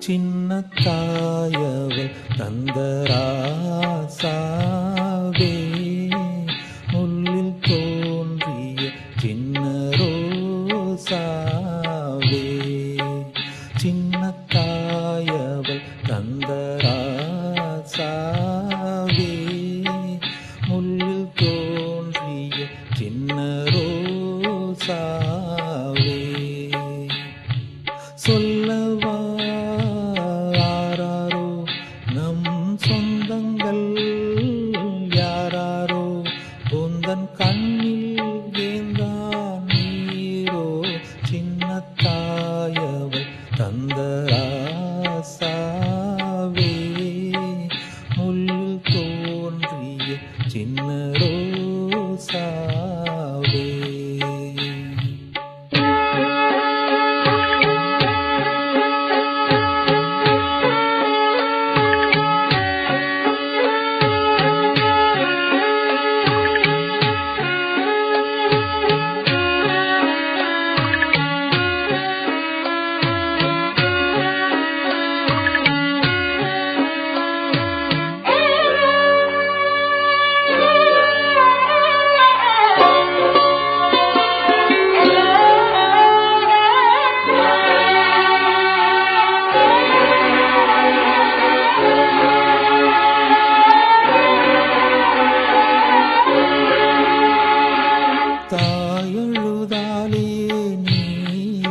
சின்ன தாயவள் தந்தராசாவே முள்ளில் தோன்றிய சின்ன ரோசாவே. சின்ன தாயவள் தந்தராசாவே முள்ளில் தோன்றிய சின்ன ரோசாவே தந்தராசாவே முள்ளில் தோன்றிய சின்ன ரோசாவே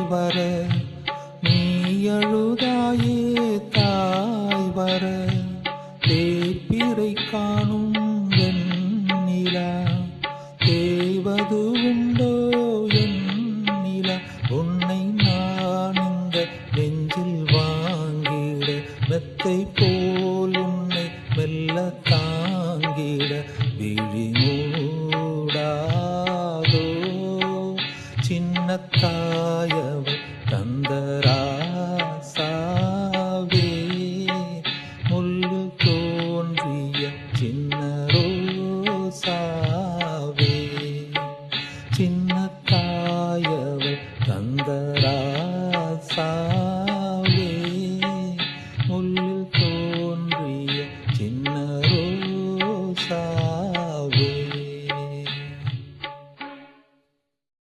வர நீ அழுதாயே தாய் வர தேப்பிரை காணும் வெண்ணிலா தேவது உண்டோ எண்ணிலா உன்னை நான் இந்த நெஞ்சில் வாங்கிட மெத்தை போல் உன்னை மெல்ல தாங்கிட விழி மூடாதோ சின்னத்தா चिन्नताय वृत्तरा सा